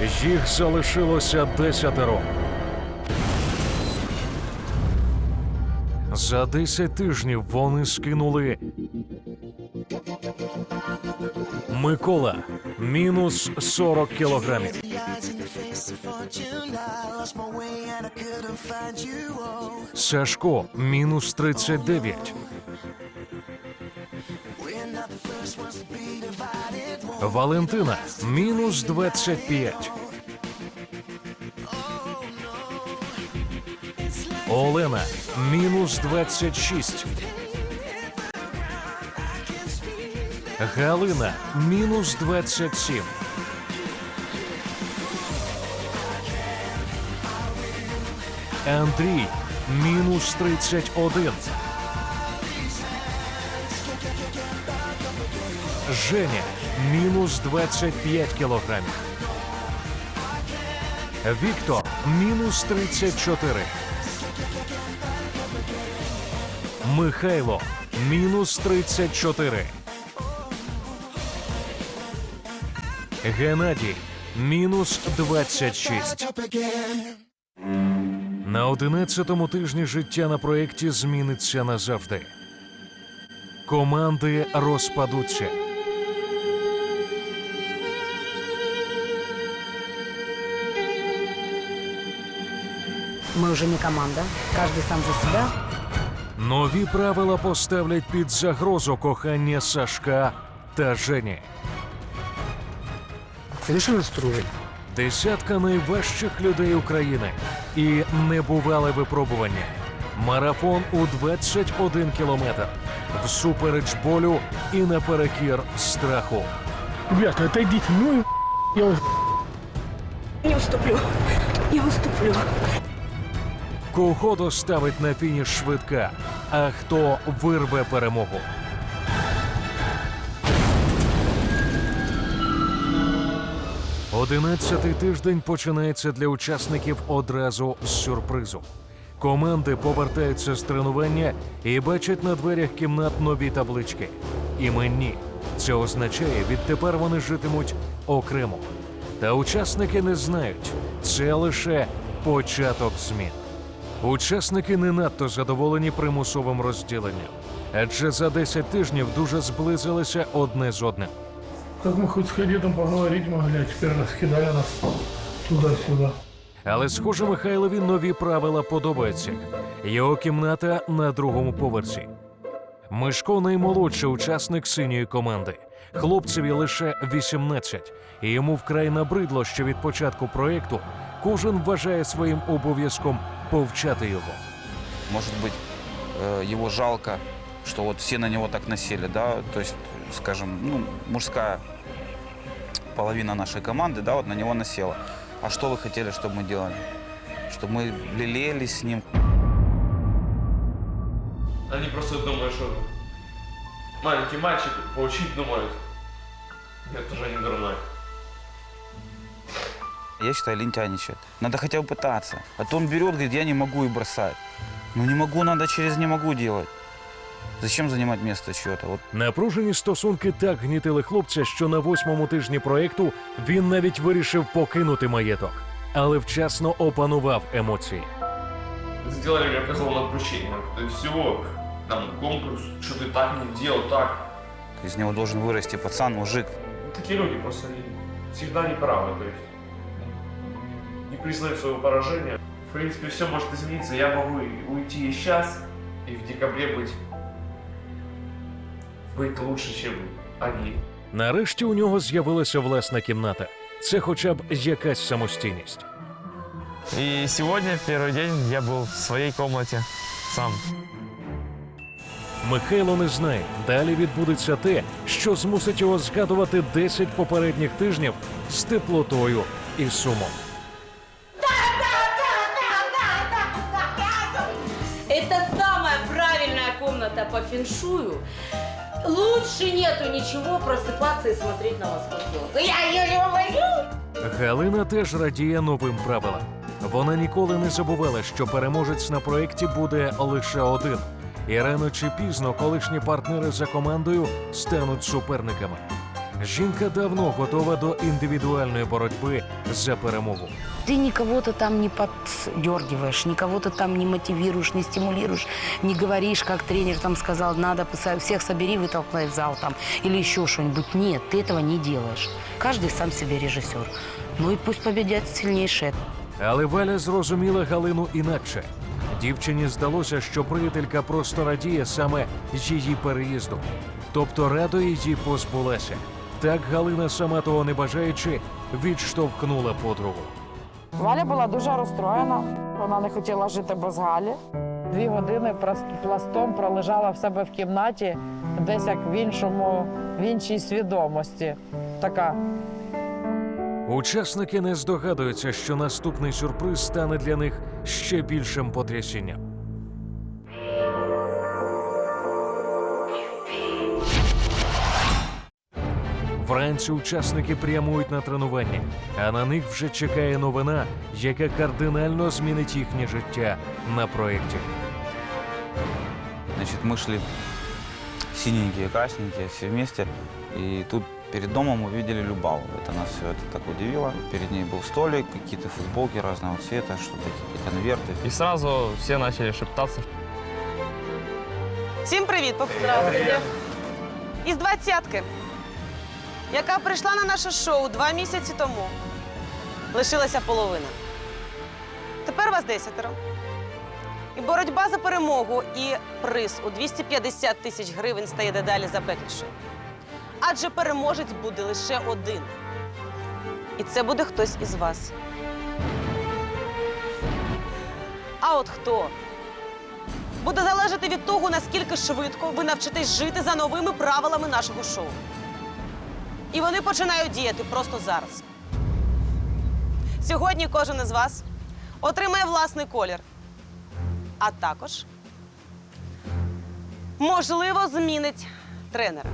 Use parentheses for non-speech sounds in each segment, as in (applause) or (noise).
Їх залишилося десятеро. За 10 тижнів вони скинули Микола мінус 40 кілограмів. Сашко мінус 39. Валентина мінус 25. Олена мінус 26. Галина мінус 27. Андрій мінус 31. Женя мінус 25 кілограмів. Віктор мінус 34. Михайло мінус 34. Геннадій мінус 26. На одинадцятому тижні життя на проєкті зміниться назавжди. Команди розпадуться. Мы уже не команда. Каждый сам за себя. Нові правила поставлять під загрозу кохання Сашка та Жені. Совершенно строгий. Десятка найважчих людей України і небувале випробування. Марафон у 21 кілометр. Всупереч болю і наперекір страху. Ребята, отойдите. Ну и я Не уступлю. Не уступлю. Кого доставить на фініш швидка, а хто вирве перемогу. Одинадцятий тиждень починається для учасників одразу з сюрпризу. Команди повертаються з тренування і бачать на дверях кімнат нові таблички. Іменні. Це означає, відтепер вони житимуть окремо. Та учасники не знають, це лише початок змін. Учасники не надто задоволені примусовим розділенням, адже за 10 тижнів дуже зблизилися одне з одним. Как мы хоть с кадетом поговорить могли, а теперь раскидали нас туда-сюда. Але, схоже, Михайлові нові правила подобаються. Його кімната на другому поверсі. Мишко наймолодший учасник синьої команди. Хлопцеві лише 18, і йому вкрай набридло, що від початку проєкту кожен вважає своїм обов'язком повчати його. Может быть, э, его жалко, что вот все на него так насели, да, то есть, скажем, ну, мужская половина нашей команды, да, вот на него насела. А что вы хотели, чтобы мы делали? Чтобы мы лелеялись с ним, Они просто думают, что маленький мальчик поучить думают. Нет, уже не дурной. Я считаю, лентяничает. Надо хотя бы пытаться. А то он берет, говорит, я не могу и бросает. Ну не могу, надо через не могу делать. Зачем занимать место чье-то? Вот Напружені стосунки так гнітили хлопця, що на восьмому тижні проєкту він навіть вирішив покинути маєток, але вчасно опанував емоції. Сделали мне козлом отключения. То есть всего, там, конкурс, что ты так не делал, так. из него должен вырасти пацан, мужик. Такие люди просто они всегда неправы, то есть не признают своего поражения. В принципе, все может измениться. Я могу и уйти и сейчас, и в декабре быть, быть лучше, чем они. Нарешті у нього з'явилася власна кімната. Це хоча б якась самостійність. И сегодня, в первый день, я был в своей комнате сам. Михайло не знає, далі відбудеться те, що змусить його згадувати 10 попередніх тижнів з теплотою і сумом. По феншую. Лучше нету ничего просыпаться и смотреть на восход солнца. Я ее люблю! Галина теж радіє новим правилам. Вона ніколи не забувала, що переможець на проєкті буде лише один. І рано чи пізно колишні партнери за командою стануть суперниками. Жінка давно готова до індивідуальної боротьби за перемогу. Ты никого-то там не поддергиваешь, никого-то там не мотивируешь, не стимулируешь, не говоришь, как тренер там сказал, надо поса- всех собери, вытолкнай в зал там, или еще что-нибудь. Нет, ты этого не делаешь. Каждый сам себе режиссер. Ну и пусть победят сильнейшие. Але Валя зрозуміла Галину інакше. Дівчині здалося, що приятелька просто радіє саме її переїзду, тобто радо її позбулася. Так Галина, сама того не бажаючи, відштовхнула подругу. Валя була дуже розстроєна. Вона не хотіла жити без Галі. Дві години пластом пролежала в себе в кімнаті, десь як в іншому, в іншій свідомості. Така Учасники не здогадуються, що наступний сюрприз стане для них ще більшим потрясінням. Вранці учасники прямують на тренування, а на них вже чекає новина, яка кардинально змінить їхнє життя на проєкті. Значит, мы шли синенькие, красненькие, все вместе. И тут перед домом увидели Любаву. Это нас все это так удивило. Перед ней был столик, какие-то футболки разного цвета, что-то, какие-то конверты. И сразу все начали шептаться. Всім привіт! Здравствуйте. Із двадцятки, Яка прийшла на наше шоу два місяці тому. Лишилася половина. Тепер вас десятеро. І боротьба за перемогу і приз у 250 тисяч гривень стає дедалі запеклішою. Адже переможець буде лише один. І це буде хтось із вас. А от хто? буде залежати від того, наскільки швидко ви навчитесь жити за новими правилами нашого шоу. І вони починають діяти просто зараз. Сьогодні кожен із вас отримає власний колір, а також, можливо, змінить тренера.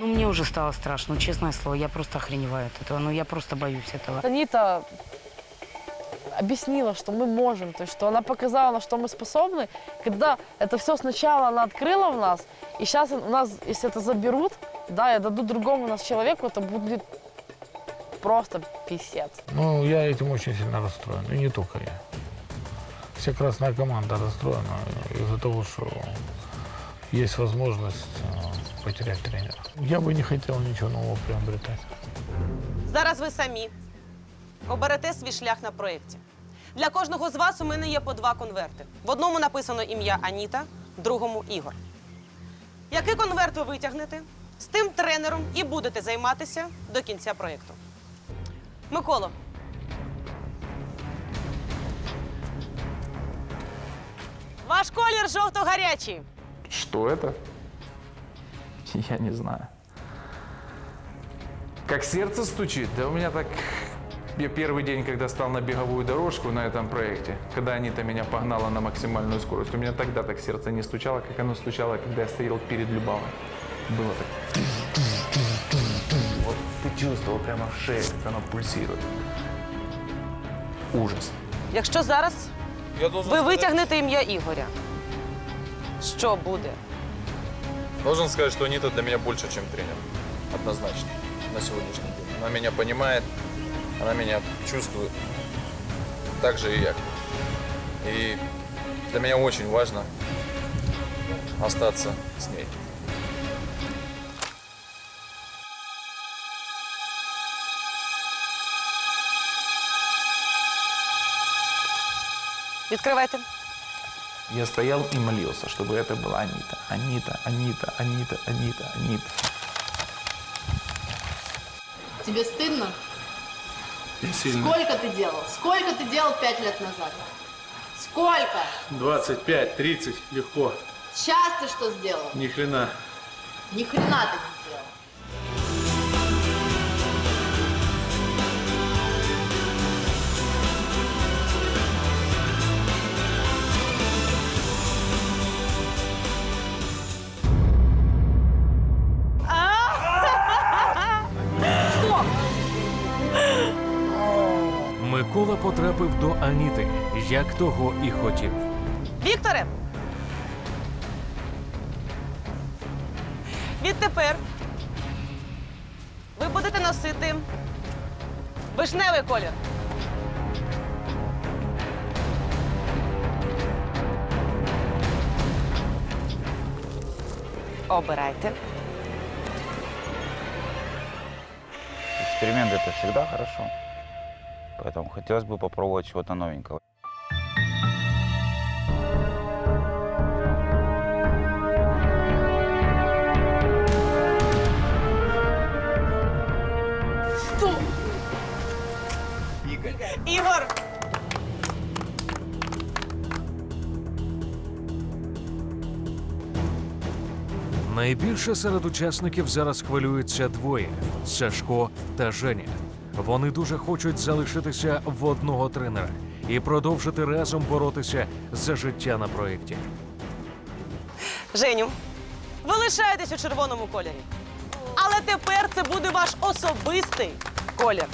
Ну, мне уже стало страшно, честное слово. Я просто охреневаю от этого. Ну, я просто боюсь этого. Танита объяснила, что мы можем, то есть что она показала, на что мы способны. Когда это все сначала она открыла в нас, и сейчас у нас, если это заберут, да, и дадут другому нас человеку, это будет просто писец. Ну, я этим очень сильно расстроен. И не только я. Вся красная команда расстроена из-за того, что есть возможность э, потерять тренера. Я бы не хотел ничего нового приобретать. Зараз ви самі оберете свій шлях на проєкті. Для кожного з вас у мене є по два конверти. В одному написано ім'я Аніта, в другому Ігор. Який конверт ви витягнете, з тим тренером і будете займатися до кінця проєкту. Миколо, ваш колір жовто-гарячий. Что это? (laughs) Я не знаю. Как сердце стучит? Да у меня так... Я первый день, когда стал на беговую дорожку на этом проекте, когда Анита меня погнала на максимальную скорость, у меня тогда так сердце не стучало, как оно стучало, когда я стоял перед Любавой. Было так. Вот ты чувствовал прямо в шее, как оно пульсирует. Ужас. Якщо зараз ви витягнете ім'я Ігоря, що буде? Должен сказать, что Анита для меня больше, чем тренер. Однозначно. На сегодняшний день. Она меня понимает, она меня чувствует. Так же и я. И для меня очень важно остаться с ней. Відкривайте. Я стоял и молился, чтобы это была Анита. Анита, Анита, Анита, Анита, Анита. Тебе стыдно? Сколько ты делал? Сколько ты делал пять лет назад? Сколько? 25, 30, легко. Сейчас ты что сделал? Ни хрена. Ни хрена ты потрапив до Аніти, як того і хотів. Вікторе! Відтепер ви будете носити вишневий колір. Обирайте. Эксперимент это всегда хорошо. Поэтому хотелось бы попробовать чего-то новенького. Ігор! Найбільше серед учасників зараз хвилюються двоє Сашко та Женя. Вони дуже хочуть залишитися в одного тренера і продовжити разом боротися за життя на проєкті. Женю, ви лишаєтесь у червоному кольорі. Але тепер це буде ваш особистий колір.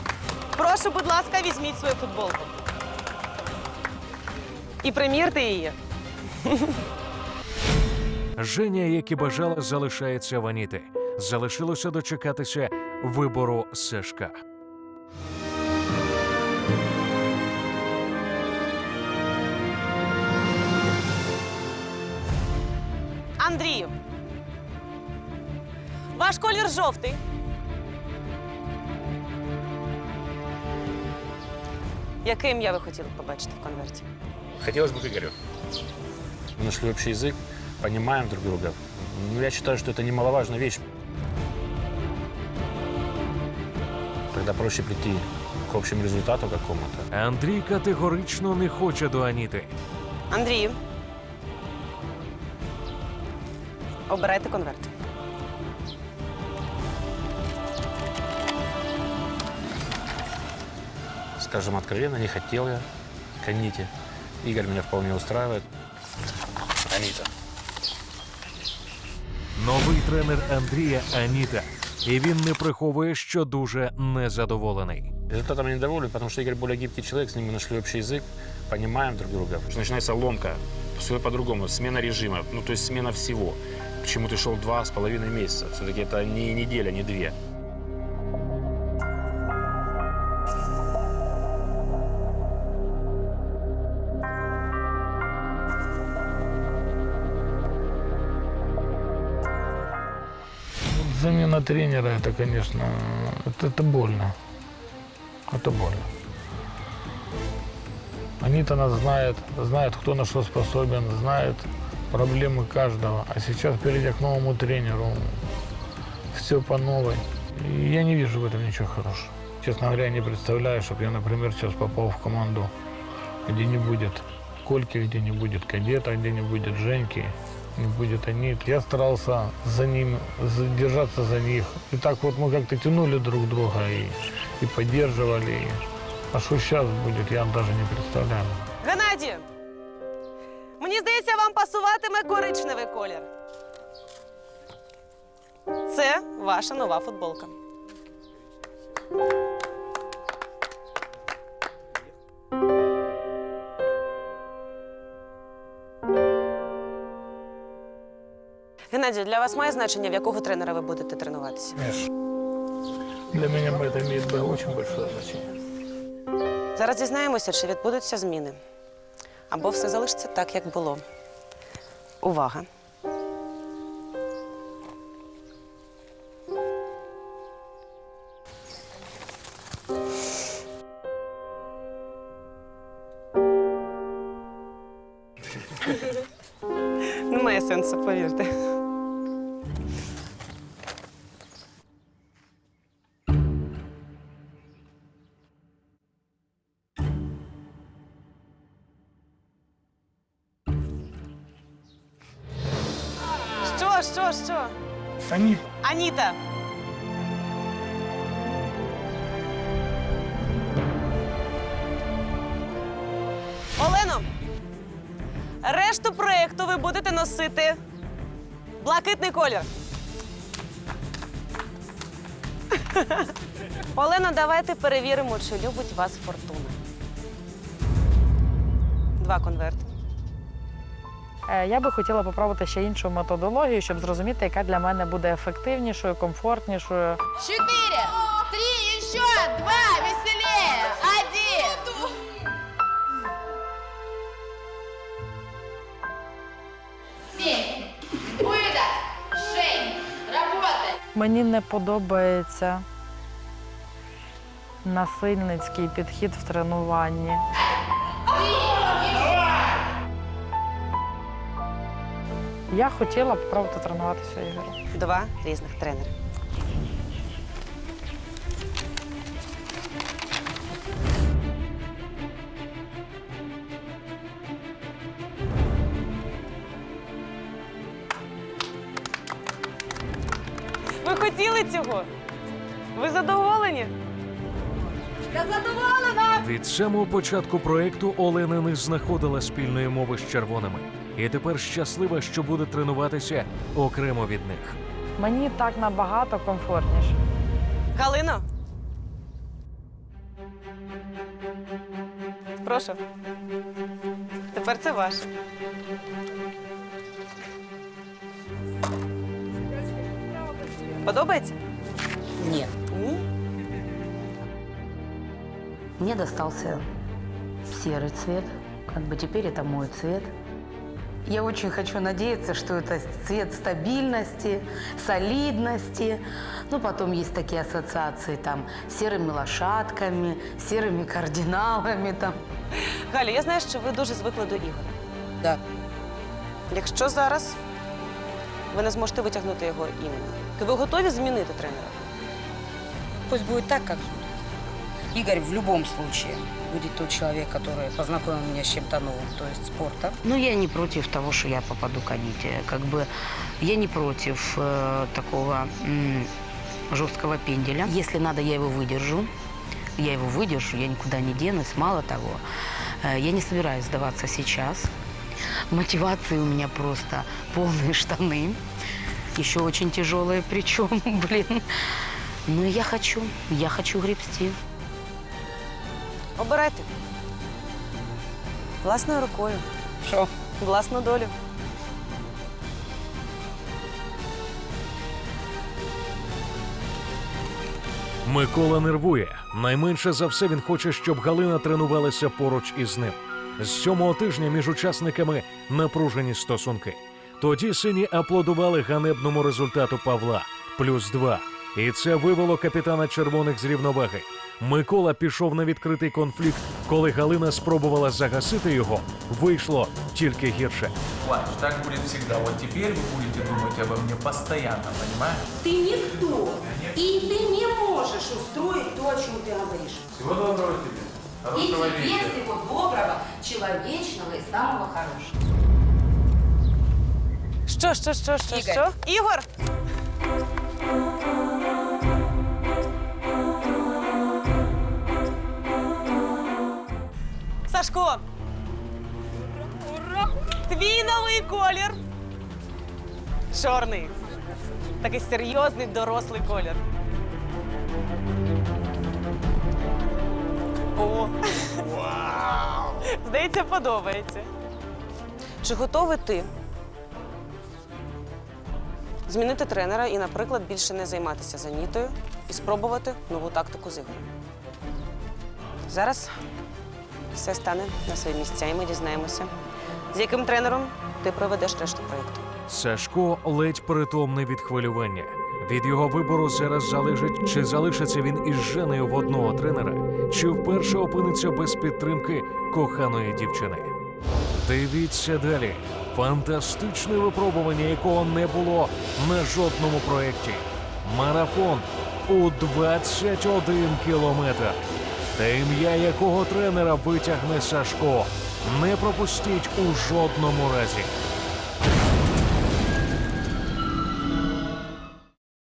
Прошу, будь ласка, візьміть свою футболку. І примірте її. Женя, як і бажала, залишається в Аніти. Залишилося дочекатися вибору Сашка. Андрію. Ваш колір жовтий. Яке ім'я ви хотіли б побачити в конверті? Хотелось бы к Игорю. Мы нашли общий язык, понимаем друг друга. Ну, я считаю, что это немаловажная вещь. Тогда проще прийти к общему результату какому-то. Андрій категорично не хоче до Аніти. Андрію. Обирайте конверт. Скажем откровенно, не хотел я к Аните. Игорь меня вполне устраивает. Анита. Новий тренер Андрія Аніта. І він не приховує, що дуже незадоволений. Результатом я недоволен, потому что Игорь более гибкий человек, с ним мы нашли общий язык, понимаем друг друга. Начинается ломка, все по-другому, смена режима, ну то есть смена всего. К чему ты шел два с половиной месяца. Все-таки это не неделя, не две. Замена тренера, это, конечно, это, это больно. Это больно. Анита нас знает, знает, кто на что способен, знает проблемы каждого. А сейчас, перейдя к новому тренеру, все по новой. И я не вижу в этом ничего хорошего. Честно говоря, я не представляю, чтобы я, например, сейчас попал в команду, где не будет Кольки, где не будет кадета, где не будет Женьки, не будет Анит. Я старался за ним, держаться за них. И так вот мы как-то тянули друг друга и, и поддерживали. А что сейчас будет, я даже не представляю. Геннадію, мені здається, вам пасуватиме коричневий колір. Це ваша нова футболка. Геннадію, для вас має значення, в якого тренера ви будете тренуватися? Для меня это имеет очень большое значение. Зараз дізнаємося, чи відбудуться зміни. Або все залишиться так, як було. Увага! Они Аніта. Олено, решту проєкту ви будете носити блакитний колір. (laughs) Олено, давайте перевіримо, чи любить вас фортуна. Два конверти. Е, Я би хотіла попробувати ще іншу методологію, щоб зрозуміти, яка для мене буде ефективнішою, комфортнішою. Четыре, три, еще два, веселее, один. Семь, выдох, шесть, работай. Мені не подобається насильницький підхід в тренуванні. Я хотіла б попробувати тренуватися Ігоря. Два різних тренери. Ви хотіли цього? Ви задоволені? Я задоволена! Від самого початку проекту Олена не знаходила спільної мови з червоними, і тепер щаслива, що буде тренуватися окремо від них. Мені так набагато комфортніше. Галино. Прошу. Тепер це ваше. Подобається? Нет. Ні? Мне достался серый цвет. Как бы теперь это мой цвет. Я очень хочу надеяться, что это цвет стабильности, солидности. Ну, потом есть такие ассоциации там с серыми лошадками, серыми кардиналами там. Галя, я знаю, що ви дуже звикли до ігор. Да. Якщо зараз ви не зможете витягнути його імені, то ви готові змінити тренера? Пусть будет так, как Игорь в любом случае будет тот человек, который познакомил меня с чем-то новым, то есть спортом. Но я не против того, что я попаду к Аните. Как бы я не против э, такого жесткого пенделя. Если надо, я его выдержу. Я его выдержу, я никуда не денусь. Мало того, э, я не собираюсь сдаваться сейчас. Мотивации у меня просто полные штаны. Еще очень тяжелые, причем, (laughs) блин. Ну, я хочу, я хочу гребсти. Обирайте. Власною рукою. Що? Власну долю. Микола нервує. Найменше за все він хоче, щоб Галина тренувалася поруч із ним. З сьомого тижня між учасниками напружені стосунки. Тоді сині аплодували ганебному результату Павла плюс два. І це вивело капітана червоних з рівноваги. Микола пішов на відкритий конфлікт, коли Галина спробувала загасити його. Вийшло тільки гірше. Плачь, так будет всегда. Вот теперь вы будете думать обо мне постоянно, понимаешь? Ты никто, и ты не можешь устроить то, о чем ты говоришь. Всего доброго тебе. И тебе всего доброго, человечного и самого хорошего. Що, що, що, що, Ігор. що? Ігор! Сашко! Твій новий колір. Чорний. Такий серйозний дорослий колір. О! Вау! Здається, подобається. Чи готовий ти змінити тренера і, наприклад, більше не займатися занітою і спробувати нову тактику з ігорем? Зараз все стане на свої місця, і ми дізнаємося, з яким тренером ти проведеш решту проєкту. Сашко ледь притомний від хвилювання. Від його вибору зараз залежить, чи залишиться він із Женею в одного тренера, чи вперше опиниться без підтримки коханої дівчини. Дивіться далі. Фантастичне випробування, якого не було на жодному проєкті. Марафон у 21 кілометр. Та ім'я якого тренера витягне Сашко. Не пропустіть у жодному разі.